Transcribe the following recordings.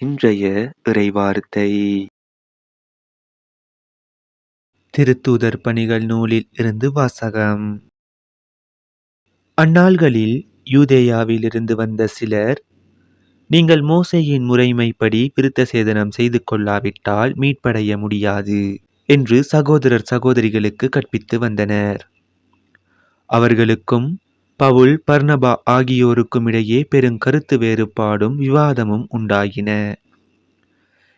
இன்றைய இறைவார்த்தை. திருத்தூதர் பணிகள் நூலில் இருந்து வாசகம். அந்நாள்களில் யூதேயாவில் இருந்து வந்த சிலர் நீங்கள் மோசையின் முறைமைப்படி விருத்த சேதனம் செய்து கொள்ளாவிட்டால் மீட்படைய முடியாது என்று சகோதரர் சகோதரிகளுக்கு கற்பித்து வந்தனர். அவர்களுக்கும் பவுல் பர்னபா ஆகியோருக்கும் இடையே பெருங்கருத்து வேறுபாடும் விவாதமும் உண்டாகின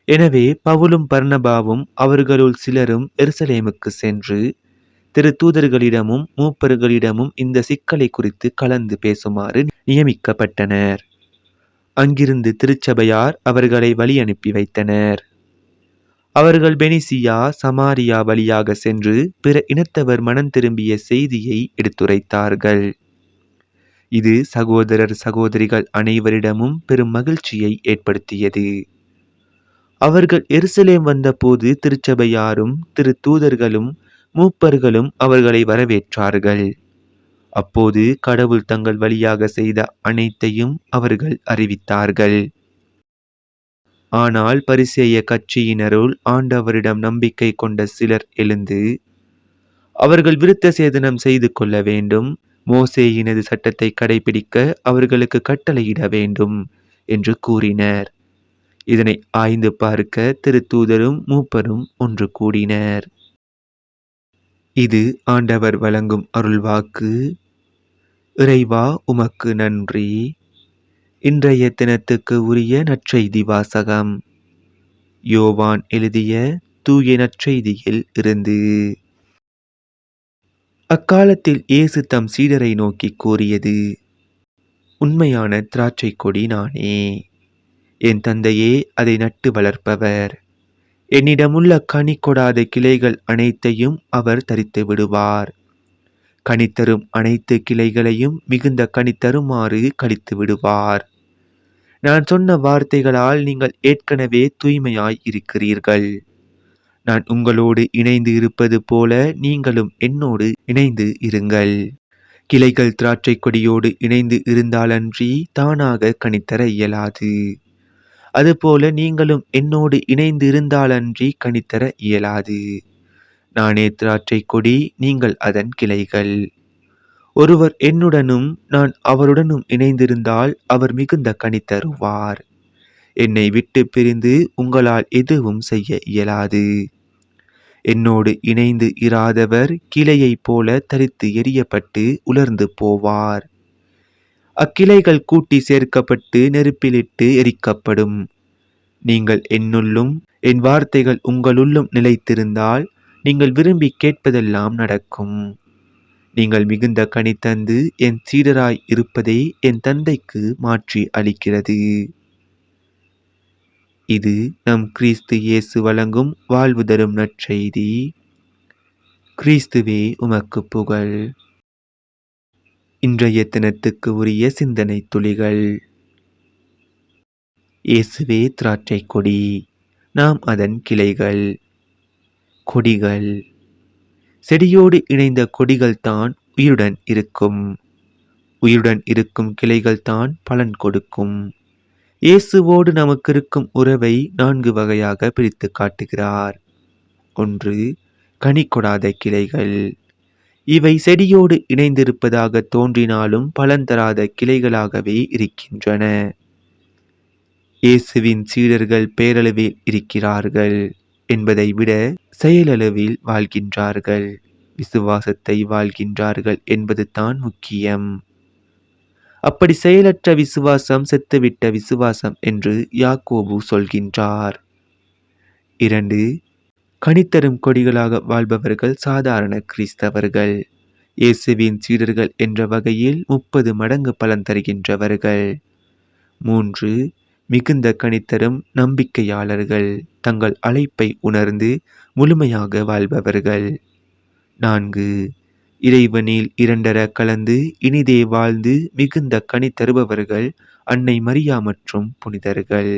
எனவே பவுலும் பர்னபாவும் அவர்களுள் சிலரும் எருசலேமுக்கு சென்று திரு தூதர்களிடமும் மூப்பர்களிடமும் இந்த சிக்கலை குறித்து கலந்து பேசுமாறு நியமிக்கப்பட்டனர். அங்கிருந்து திருச்சபையார் அவர்களை வழி அனுப்பி வைத்தனர். அவர்கள் பெனிசியா சமாரியா வழியாக சென்று பிற இனத்தவர் மனம் திரும்பிய செய்தியை எடுத்துரைத்தார்கள். இது சகோதரர் சகோதரிகள் அனைவரிடமும் பெரும் மகிழ்ச்சியை ஏற்படுத்தியது. அவர்கள் எருசலேம் வந்தபோது திருச்சபையாரும் திரு தூதர்களும் மூப்பர்களும் அவர்களை வரவேற்றார்கள். அப்போது கடவுள் தங்கள் வழியாக செய்த அனைத்தையும் அவர்கள் அறிவித்தார்கள். ஆனால் பரிசேய கட்சியினருள் ஆண்டவரிடம் நம்பிக்கை கொண்ட சிலர் எழுந்து அவர்கள் விருத்த சேதனம் செய்து கொள்ள வேண்டும் மோசேயினது சட்டத்தை கடைபிடிக்க அவர்களுக்கு கட்டளையிட வேண்டும் என்று கூறினர். இதனை ஆய்ந்து பார்க்க திருத்தூதரும் மூப்பரும் ஒன்று கூடினர். இது ஆண்டவர் வழங்கும் அருள்வாக்கு. இறைவா உமக்கு நன்றி. இன்றைய தினத்துக்கு உரிய நற்செய்தி வாசகம். யோவான் எழுதிய தூய நற்செய்தியில் இருந்து அக்காலத்தில் இயேசு தம் சீடரை நோக்கி கூறியது உண்மையான திராட்சை கொடி நானே என் தந்தையே அதை நட்டு வளர்ப்பவர். என்னிடமுள்ள கனி கொடாத கிளைகள் அனைத்தையும் அவர் தரித்து விடுவார். கனித்தரும் அனைத்து கிளைகளையும் மிகுந்த கனித்தருமாறு கழித்து விடுவார். நான் சொன்ன வார்த்தைகளால் நீங்கள் ஏற்கனவே தூய்மையாய் இருக்கிறீர்கள். நான் உங்களோடு இணைந்து இருப்பது போல நீங்களும் என்னோடு இணைந்து இருங்கள். கிளைகள் திராட்சை கொடியோடு இணைந்து இருந்தாலன்றி தானாக கணித்தர இயலாது. அதுபோல நீங்களும் என்னோடு இணைந்து இருந்தாலன்றி கணித்தர இயலாது. நானே திராட்சை கொடி நீங்கள் அதன் கிளைகள். ஒருவர் என்னுடனும் நான் அவருடனும் இணைந்திருந்தால் அவர் மிகுந்த கணித்தருவார் என்னை விட்டு பிரிந்து உங்களால் எதுவும் செய்ய இயலாது. என்னோடு இணைந்து இராதவர் கிளையைப் போல தரித்து எரியப்பட்டு உலர்ந்து போவார். அக்கிளைகள் கூட்டி சேர்க்கப்பட்டு நெருப்பிலிட்டு எரிக்கப்படும். நீங்கள் என்னுள்ளும் என் வார்த்தைகள் உங்களுள்ளும் நிலைத்திருந்தால் நீங்கள் விரும்பி கேட்பதெல்லாம் நடக்கும். நீங்கள் மிகுந்த கனி தந்து என் சீடராய் இருப்பதை என் தந்தைக்கு மாற்றி அளிக்கிறது. இது நம் கிறிஸ்து இயேசு வழங்கும் வாழ்வு தரும் நற்செய்தி. கிறிஸ்துவே உமக்கு புகழ். இன்றைய தினத்துக்கு உரிய சிந்தனை துளிகள். இயேசுவே திராட்சை கொடி நாம் அதன் கிளைகள். கொடிகள். செடியோடு இணைந்த கொடிகள் தான் உயிருடன் இருக்கும். உயிருடன் இருக்கும் கிளைகள் தான் பலன் கொடுக்கும். இயேசுவோடு நமக்கு இருக்கும் உறவை நான்கு வகையாக பிரித்து காட்டுகிறார். ஒன்று கனி கொடாத கிளைகள். இவை செடியோடு இணைந்திருப்பதாக தோன்றினாலும் பலன் தராத கிளைகளாகவே இருக்கின்றன. இயேசுவின் சீடர்கள் பேரளவில் இருக்கிறார்கள் என்பதை விட செயலளவில் வாழ்கின்றார்கள். விசுவாசத்தை வாழ்கின்றார்கள் என்பது தான் முக்கியம். அப்படி செயலற்ற விசுவாசம் செத்துவிட்ட விசுவாசம் என்று யாக்கோபு சொல்கின்றார். இரண்டு கனித்தரும் கொடிகளாக வாழ்பவர்கள் சாதாரண கிறிஸ்தவர்கள். இயேசுவின் சீடர்கள் என்ற வகையில் முப்பது மடங்கு பலன் தருகின்றவர்கள். மூன்று மிகுந்த கணித்தரும் நம்பிக்கையாளர்கள். தங்கள் அழைப்பை உணர்ந்து முழுமையாக வாழ்பவர்கள். நான்கு இறைவனில் இரண்டர கலந்து இனிதே வாழ்ந்து மிகுந்த கனி தருபவர்கள் அன்னை மரியா மற்றும் புனிதர்கள்.